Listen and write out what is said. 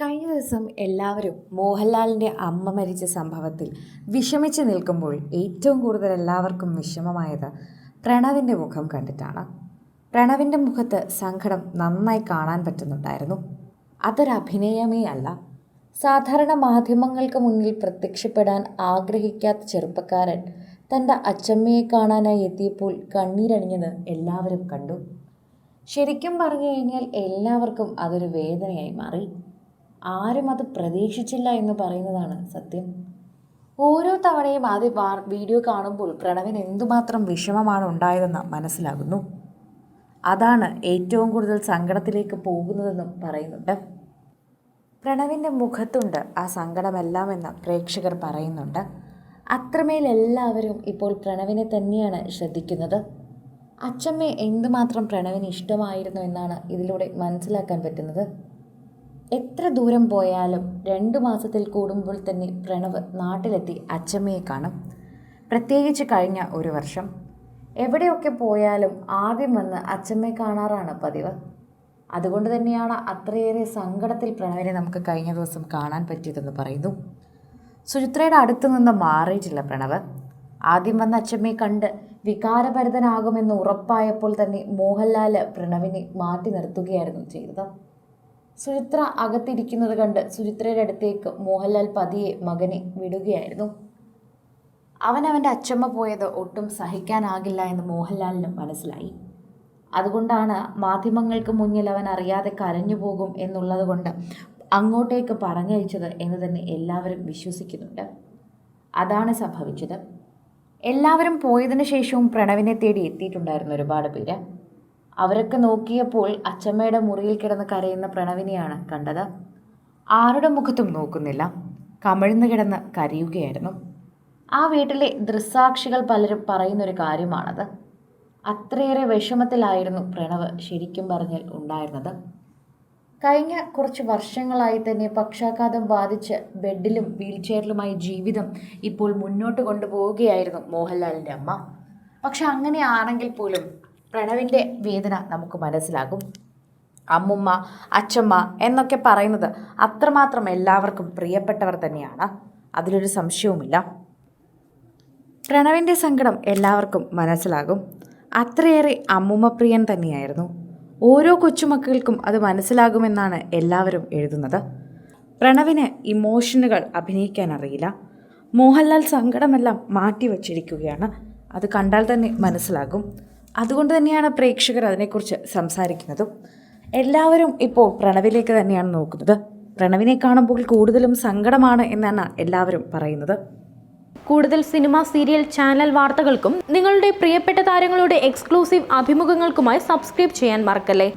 കഴിഞ്ഞ ദിവസം എല്ലാവരും മോഹൻലാലിന്റെ അമ്മ മരിച്ച സംഭവത്തിൽ വിഷമിച്ച് നിൽക്കുമ്പോൾ ഏറ്റവും കൂടുതൽ എല്ലാവർക്കും വിഷമമായത് പ്രണവിന്റെ മുഖം കണ്ടിട്ടാണ്. പ്രണവിന്റെ മുഖത്ത് സങ്കടം നന്നായി കാണാൻ പറ്റുന്നുണ്ടായിരുന്നു. അതൊരഭിനയമേ അല്ല. സാധാരണ മാധ്യമങ്ങൾക്ക് മുന്നിൽ പ്രത്യക്ഷപ്പെടാൻ ആഗ്രഹിക്കാത്ത ചെറുപ്പക്കാരൻ തന്റെ അച്ചമ്മയെ കാണാനായി എത്തിയപ്പോൾ കണ്ണീരണിഞ്ഞത് എല്ലാവരും കണ്ടു. ശരിക്കും പറഞ്ഞു കഴിഞ്ഞാൽ എല്ലാവർക്കും അതൊരു വേദനയായി മാറി. ആരും അത് പ്രതീക്ഷിച്ചില്ല എന്ന് പറയുന്നതാണ് സത്യം. ഓരോ തവണയും ആദ്യ വീഡിയോ കാണുമ്പോൾ പ്രണവിന് എന്തുമാത്രം വിഷമമാണ് ഉണ്ടായതെന്ന് മനസ്സിലാകുന്നു. അതാണ് ഏറ്റവും കൂടുതൽ സങ്കടത്തിലേക്ക് പോകുന്നതെന്നും പറയുന്നുണ്ട്. പ്രണവിന്റെ മുഖത്തുണ്ട് ആ സങ്കടമെല്ലാം എന്ന് പ്രേക്ഷകർ പറയുന്നുണ്ട്. അത്രമേൽ എല്ലാവരും ഇപ്പോൾ പ്രണവിനെ തന്നെയാണ് ശ്രദ്ധിക്കുന്നത്. അച്ചമ്മയെ എന്തുമാത്രം പ്രണവിന് ഇഷ്ടമായിരുന്നു എന്നാണ് ഇതിലൂടെ മനസ്സിലാക്കാൻ പറ്റുന്നത്. എത്ര ദൂരം പോയാലും രണ്ട് മാസത്തിൽ കൂടുമ്പോൾ തന്നെ പ്രണവ് നാട്ടിലെത്തി അച്ചമ്മയെ കാണും. പ്രത്യേകിച്ച് കഴിഞ്ഞ ഒരു വർഷം. എവിടെയൊക്കെ പോയാലും ആദ്യം വന്ന് അച്ചമ്മയെ കാണാറാണ് പതിവ്. അതുകൊണ്ട് തന്നെയാണ് അത്രയേറെ സങ്കടത്തിൽ പ്രണവിനെ നമുക്ക് കഴിഞ്ഞ ദിവസം കാണാൻ പറ്റിയതെന്ന് പറയുന്നു. സുചിത്രയുടെ അടുത്ത് നിന്ന് മാറിയിട്ടില്ല പ്രണവ്. ആദ്യം വന്ന അച്ചമ്മയെ കണ്ട് വികാരഭരിതനാകുമെന്ന് ഉറപ്പായപ്പോൾ തന്നെ മോഹൻലാൽ പ്രണവിനെ മാറ്റി നിർത്തുകയായിരുന്നു ചെയ്തത്. സുചിത്ര അകത്തിരിക്കുന്നത് കണ്ട് സുചിത്രയുടെ അടുത്തേക്ക് മോഹൻലാൽ പതിയെ മകനെ വിടുകയായിരുന്നു. അവൻ അവന്റെ അച്ചമ്മ പോയത് ഒട്ടും സഹിക്കാനാകില്ല എന്ന് മോഹൻലാലിന് മനസ്സിലായി. അതുകൊണ്ടാണ് മാധ്യമങ്ങൾക്ക് മുന്നിൽ അവൻ അറിയാതെ കരഞ്ഞു പോകും എന്നുള്ളത് കൊണ്ട് അങ്ങോട്ടേക്ക് പറഞ്ഞയച്ചത് എന്ന് തന്നെ എല്ലാവരും വിശ്വസിക്കുന്നുണ്ട്. അതാണ് സംഭവിച്ചത്. എല്ലാവരും പോയതിനു ശേഷവും പ്രണവിനെ തേടി എത്തിയിട്ടുണ്ടായിരുന്നു ഒരുപാട് പേര്. അവരൊക്കെ നോക്കിയപ്പോൾ അച്ചമ്മയുടെ മുറിയിൽ കിടന്ന് കരയുന്ന പ്രണവിനെയാണ് കണ്ടത്. ആരുടെ മുഖത്തും നോക്കുന്നില്ല. കമിഴ്ന്നു കിടന്ന് കരയുകയായിരുന്നു. ആ വീട്ടിലെ ദൃസാക്ഷികൾ പലരും പറയുന്നൊരു കാര്യമാണത്. അത്രയേറെ വിഷമത്തിലായിരുന്നു പ്രണവ് ശരിക്കും പറഞ്ഞാൽ ഉണ്ടായിരുന്നത്. കഴിഞ്ഞ കുറച്ച് വർഷങ്ങളായി തന്നെ പക്ഷാഘാതം ബാധിച്ച് ബെഡിലും വീൽചെയറിലുമായി ജീവിതം ഇപ്പോൾ മുന്നോട്ട് കൊണ്ടുപോവുകയായിരുന്നു മോഹൻലാലിന്റെ അമ്മ. പക്ഷെ അങ്ങനെയാണെങ്കിൽ പോലും പ്രണവിന്റെ വേദന നമുക്ക് മനസ്സിലാകും. അമ്മുമ്മ അച്ചമ്മ എന്നൊക്കെ പറയുന്നത് അത്രമാത്രം എല്ലാവർക്കും പ്രിയപ്പെട്ടവർ തന്നെയാണ്. അതിലൊരു സംശയവുമില്ല. പ്രണവിന്റെ സങ്കടം എല്ലാവർക്കും മനസ്സിലാകും. അത്രയേറെ അമ്മുമ്മ പ്രിയൻ തന്നെയായിരുന്നു. ഓരോ കൊച്ചുമക്കൾക്കും അത് മനസ്സിലാകുമെന്നാണ് എല്ലാവരും എഴുതുന്നത്. പ്രണവിന് ഇമോഷനുകൾ അഭിനയിക്കാൻ അറിയില്ല. മോഹൻലാൽ സങ്കടമെല്ലാം മാറ്റിവെച്ചിരിക്കുകയാണ്. അത് കണ്ടാൽ തന്നെ മനസ്സിലാകും. അതുകൊണ്ട് തന്നെയാണ് പ്രേക്ഷകർ അതിനെക്കുറിച്ച് സംസാരിക്കുന്നതും. എല്ലാവരും ഇപ്പോൾ പ്രണവിലേക്ക് തന്നെയാണ് നോക്കുന്നത്. പ്രണവിനെ കാണുമ്പോൾ കൂടുതലും സങ്കടമാണ് എന്നാണ് എല്ലാവരും പറയുന്നത്. കൂടുതൽ സിനിമ സീരിയൽ ചാനൽ വാർത്തകൾക്കും നിങ്ങളുടെ പ്രിയപ്പെട്ട താരങ്ങളുടെ എക്സ്ക്ലൂസീവ് അഭിമുഖങ്ങൾക്കുമായി സബ്സ്ക്രൈബ് ചെയ്യാൻ മറക്കല്ലേ?